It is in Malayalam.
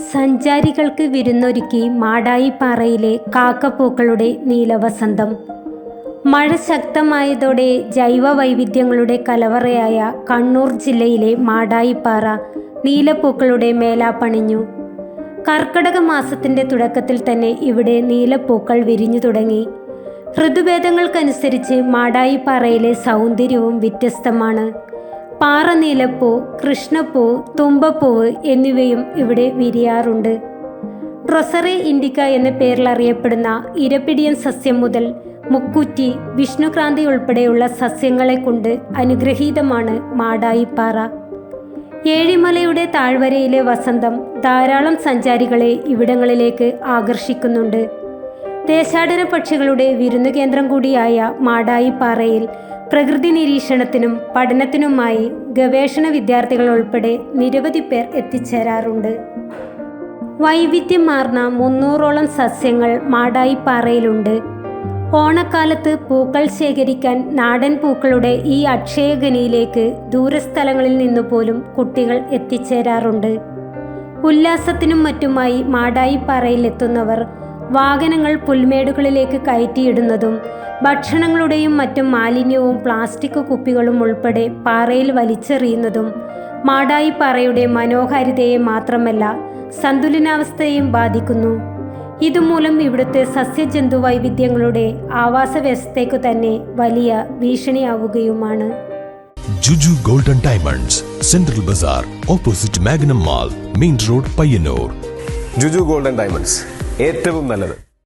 സഞ്ചാരികൾക്ക് വിരുന്നൊരുക്കി മാടായിപ്പാറയിലെ കാക്കപ്പൂക്കളുടെ നീലവസന്തം. മഴ ശക്തമായതോടെ ജൈവ വൈവിധ്യങ്ങളുടെ കലവറയായ കണ്ണൂർ ജില്ലയിലെ മാടായിപ്പാറ നീലപ്പൂക്കളുടെ മേലാപ്പണിഞ്ഞു. കർക്കടക മാസത്തിന്റെ തുടക്കത്തിൽ തന്നെ ഇവിടെ നീലപ്പൂക്കൾ വിരിഞ്ഞു തുടങ്ങി. ഋതുഭേദങ്ങൾക്കനുസരിച്ച് മാടായിപ്പാറയിലെ സൗന്ദര്യവും വ്യത്യസ്തമാണ്. പാറ നീലപ്പൂ കൃഷ്ണപ്പൂ തുമ്പപ്പൂവ് എന്നിവയും ഇവിടെ വിരിയാറുണ്ട്. റൊസറി ഇൻഡിക്ക എന്ന പേരിൽ അറിയപ്പെടുന്ന ഇരപിടിയൻ സസ്യം മുതൽ മുക്കുറ്റി വിഷ്ണുക്രാന്തി ഉൾപ്പെടെയുള്ള സസ്യങ്ങളെ കൊണ്ട് അനുഗ്രഹീതമാണ് മാടായിപ്പാറ. ഏഴിമലയുടെ താഴ്വരയിലെ വസന്തം ധാരാളം സഞ്ചാരികളെ ഇവിടങ്ങളിലേക്ക് ആകർഷിക്കുന്നുണ്ട്. ദേശാടന പക്ഷികളുടെ വിരുന്നു കേന്ദ്രം കൂടിയായ മാടായിപ്പാറയിൽ പ്രകൃതി നിരീക്ഷണത്തിനും പഠനത്തിനുമായി ഗവേഷണ വിദ്യാർത്ഥികൾ ഉൾപ്പെടെ നിരവധി പേർ എത്തിച്ചേരാറുണ്ട്. വൈവിധ്യമാർന്ന മുന്നൂറോളം സസ്യങ്ങൾ മാടായിപ്പാറയിലുണ്ട്. ഓണക്കാലത്ത് പൂക്കൾ ശേഖരിക്കാൻ നാടൻ പൂക്കളുടെ ഈ അക്ഷയഗനിയിലേക്ക് ദൂരസ്ഥലങ്ങളിൽ നിന്നു പോലും കുട്ടികൾ എത്തിച്ചേരാറുണ്ട്. ഉല്ലാസത്തിനും മറ്റുമായി മാടായിപ്പാറയിൽ എത്തുന്നവർ വാഹനങ്ങൾ പുൽമേടുകളിലേക്ക് കയറ്റിയിടുന്നതും ഭക്ഷണങ്ങളുടെയും മറ്റും മാലിന്യവും പ്ലാസ്റ്റിക് കുപ്പികളും ഉൾപ്പെടെ പാറയിൽ വലിച്ചെറിയുന്നതും മാടായിപ്പാറയുടെ മനോഹാരിതയെ മാത്രമല്ല സന്തുലനാവസ്ഥയെയും ബാധിക്കുന്നു. ഇതുമൂലം ഇവിടുത്തെ സസ്യജന്തു വൈവിധ്യങ്ങളുടെ ആവാസ വ്യവസ്ഥയ്ക്കു തന്നെ വലിയ ഭീഷണിയാവുകയുമാണ്. Juju golden diamonds central bazaar opposite Magnum mall main road Payyanur. Juju golden diamonds. ഏറ്റവും നല്ലത്.